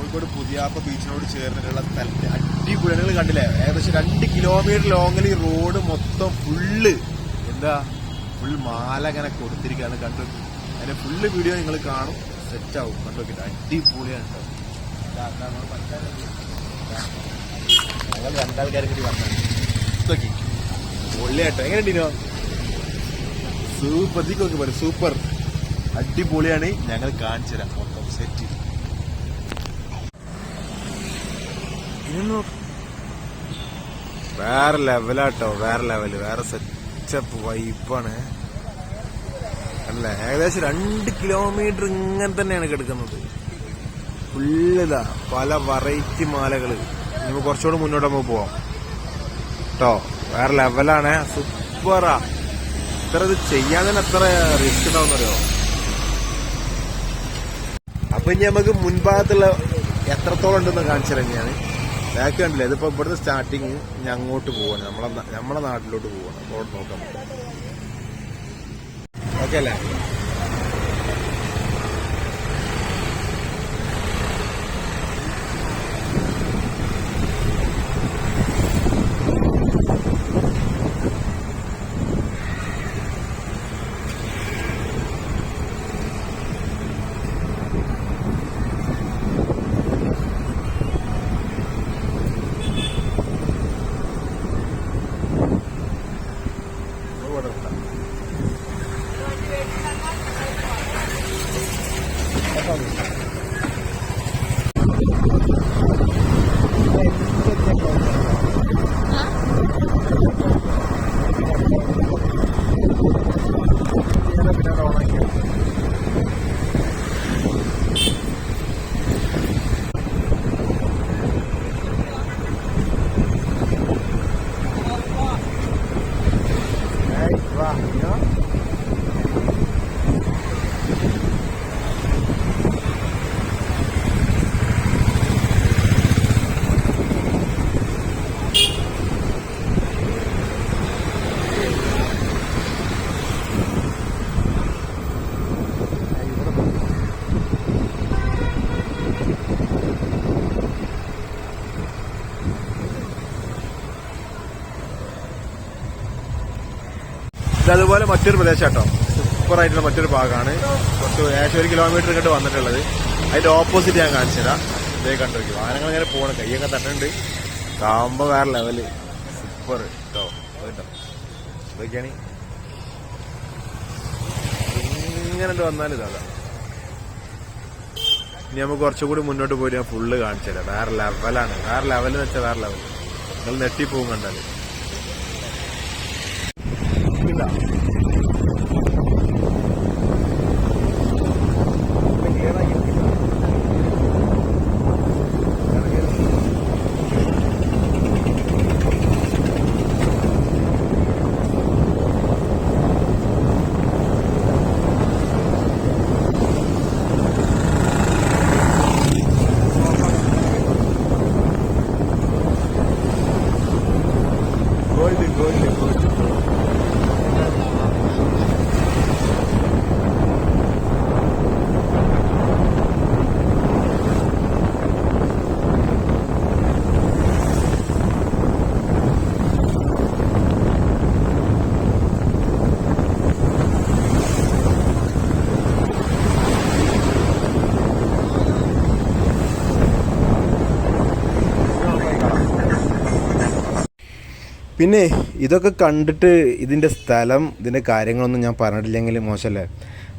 മലയോട് ചേർന്നിട്ടുള്ള സ്ഥലത്ത് അടിപൊളി കണ്ടില്ലേ? ഏകദേശം രണ്ട് കിലോമീറ്റർ ലോങ്ങിൽ ഈ റോഡ് മൊത്തം ഫുള്ള് എന്താ? ഫുൾ മാല ഇങ്ങനെ കൊടുത്തിരിക്കുകയാണ്. കണ്ടു? അതിന്റെ ഫുള്ള് വീഡിയോ നിങ്ങൾ കാണും. സെറ്റ് ആവും. കണ്ടു? നോക്കിട്ട് അടിപൊളിയാണ്. ഞങ്ങൾ രണ്ടാൾക്കാരും കൂടി സൂപ്പർ ഇതിക്ക് നോക്കി. സൂപ്പർ. അടിപൊളിയാണ്. ഞങ്ങൾ കാണിച്ചു തരാം മൊത്തം സെറ്റ് വേറെ ലെവലാട്ടോ വേറെ ലെവൽ വേറെ സെറ്റപ്പ് വൈപ്പാണ് അല്ല? ഏകദേശം രണ്ട് കിലോമീറ്റർ ഇങ്ങനെ തന്നെയാണ് കിടക്കുന്നത്. ഫുള്ളിതാ പല വെറൈറ്റി മാലകൾ. നമുക്ക് കുറച്ചുകൂടെ മുന്നോട്ട് നമുക്ക് പോവാം. കേട്ടോ വേറെ ലെവലാണ് സൂപ്പറാ ഇത്ര ഇത് ചെയ്യാൻ തന്നെ എത്ര റിസ്ക് ഉണ്ടാവുന്നറിയോ അപ്പൊ ഇനി നമുക്ക് മുൻഭാഗത്തുള്ള എത്രത്തോളം ഉണ്ടെന്ന് കാണിച്ചു ഞാൻ. ബാക്ക് കണ്ടില്ല? ഇതിപ്പോ ഇവിടുന്ന് സ്റ്റാർട്ടിങ് ഞാൻ അങ്ങോട്ട് പോവാണ്. നമ്മളെ നമ്മളെ നാട്ടിലോട്ട് പോവാണ്. അപ്പോൾ നോക്കാം. ഓക്കെ അല്ലേ? Fortaleza. ഇത് അതുപോലെ മറ്റൊരു പ്രദേശം കേട്ടോ. സൂപ്പറായിട്ടുള്ള മറ്റൊരു ഭാഗമാണ്. കുറച്ച് ഏകദേശം ഒരു കിലോമീറ്റർ ഇങ്ങോട്ട് വന്നിട്ടുള്ളത്. അതിന്റെ ഓപ്പോസിറ്റ് ഞാൻ കാണിച്ചു തരാം ഇതേ കണ്ടിരിക്കും വാഹനങ്ങൾ ഇങ്ങനെ പോകണം കൈയൊക്കെ തട്ടുണ്ട്. കാമ്പ വേറെ ലെവൽ സൂപ്പർ കേട്ടോ കേട്ടോ ഇതൊക്കെയാണ്. ഇങ്ങനെ വന്നാൽ ഇതാ ഇനി നമുക്ക് കുറച്ചുകൂടി മുന്നോട്ട് പോയി ഞാൻ ഫുള്ള് കാണിച്ചു തരാം. വേറെ ലെവലാണ് വേറെ ലെവൽ എന്ന് വെച്ചാൽ വേറെ ലെവൽ നിങ്ങൾ നെട്ടിപ്പോകും കണ്ടാൽ. പിന്നെ ഇതൊക്കെ കണ്ടിട്ട് ഇതിന്റെ സ്ഥലം ഇതിന്റെ കാര്യങ്ങളൊന്നും ഞാൻ പറഞ്ഞിട്ടില്ലെങ്കിൽ മോശമല്ലേ?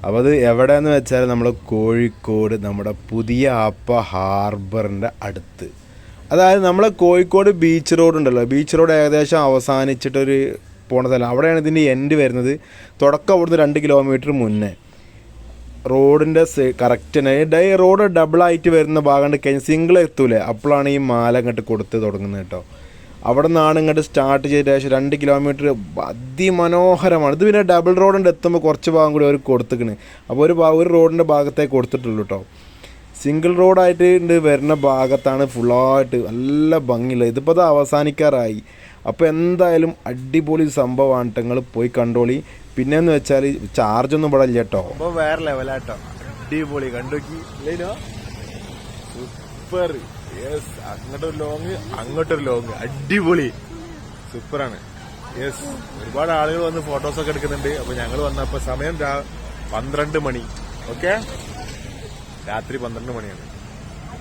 അപ്പോൾ അത് എവിടെയെന്ന് വെച്ചാൽ നമ്മൾ കോഴിക്കോട് നമ്മുടെ പുതിയ ആപ്പ ഹാർബറിന്റെ അടുത്ത്. അതായത് നമ്മളെ കോഴിക്കോട് ബീച്ച് റോഡ് ഉണ്ടല്ലോ. ബീച്ച് റോഡ് ഏകദേശം അവസാനിച്ചിട്ടൊരു പോണ സ്ഥലം. അവിടെയാണ് ഇതിന്റെ എൻഡ് വരുന്നത്. തുടക്കം അവിടുന്ന് രണ്ട് കിലോമീറ്റർ മുന്നേ. റോഡിന്റെ കറക്റ്റ് ഡൈ റോഡ് ഡബിളായിട്ട് വരുന്ന ഭാഗം കഴിഞ്ഞ് സിംഗിൾ എത്തൂലേ? അപ്പോഴാണ് ഈ മാല അങ്ങോട്ട് കൊടുത്ത് തുടങ്ങുന്നത് കേട്ടോ. അവിടെ നിന്നാണ് ഇങ്ങോട്ട് സ്റ്റാർട്ട് ചെയ്ത ഏകദേശം രണ്ട് കിലോമീറ്റർ അതിമനോഹരമാണ്. ഇത് പിന്നെ ഡബിൾ റോഡിന്റെ എത്തുമ്പോൾ കുറച്ച് ഭാഗം കൂടി അവർ കൊടുത്തിക്കണ്. അപ്പോൾ ഒരു ഒരു റോഡിന്റെ ഭാഗത്തേക്ക് കൊടുത്തിട്ടുള്ളൂ കേട്ടോ സിംഗിൾ റോഡായിട്ട് ഉണ്ട് വരുന്ന ഭാഗത്താണ് ഫുള്ളായിട്ട് നല്ല ഭംഗിയുള്ളത്. ഇതിപ്പോൾ അത് അവസാനിക്കാറായി. അപ്പോൾ എന്തായാലും അടിപൊളി സംഭവമാണ് നിങ്ങൾ പോയി കണ്ടോളി. പിന്നെ എന്ന് വെച്ചാൽ ചാർജ് ഒന്നും ഇവിടെ ഇല്ല കേട്ടോ അപ്പോൾ വേറെ ലെവലാട്ടോ അടിപൊളി. കണ്ടോക്കി. സൂപ്പർ യെസ് അങ്ങോട്ടൊരു ലോങ് അങ്ങോട്ടൊരു ലോങ് അടിപൊളി. സൂപ്പറാണ് യെസ് ഒരുപാട് ആളുകൾ വന്ന് ഫോട്ടോസ് ഒക്കെ എടുക്കുന്നുണ്ട്. അപ്പൊ ഞങ്ങൾ വന്നപ്പോ സമയം പന്ത്രണ്ട് മണി. ഓക്കെ രാത്രി പന്ത്രണ്ട് മണിയാണ്.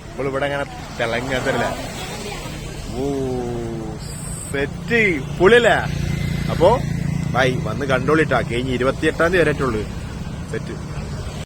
നമ്മൾ ഇവിടെ അങ്ങനെ തിളങ്ങാത്തല്ല? ഓ സെറ്റ് പുളിയല്ലേ? അപ്പോ ബൈ വന്ന് കണ്ടോളിട്ടാ. കഴിഞ്ഞ് ഇരുപത്തിയെട്ടാം തീയതി വരെറ്റുള്ളൂ സെറ്റ്